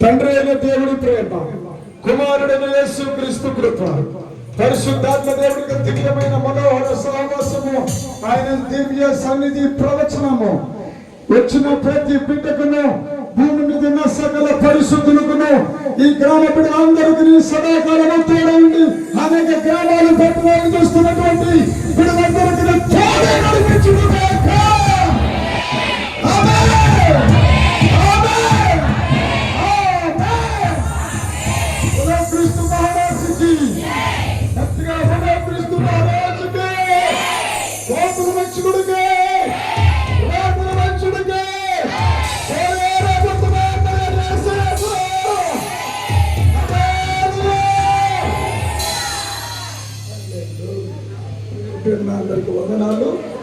తండ్రి అయిన దేవుడి ప్రేమ కుమారుడైన యేసు క్రీస్తు కృప పరిశుద్ధాత్మ దేవుడికి దివ్యమైన మనోహర సహవాసము ఆయన దివ్య సన్నిధి ప్రవచనము. వచ్చిన ప్రతి బిడ్డకును భూమి మీద ఉన్న సకల పరిశుద్ధులకును ఈ గ్రామ బిడ్డలందరికీ సదాకాలము అనేక గ్రామాలు పట్టణాలు చూస్తున్నటువంటి అందరికి వందనాలు.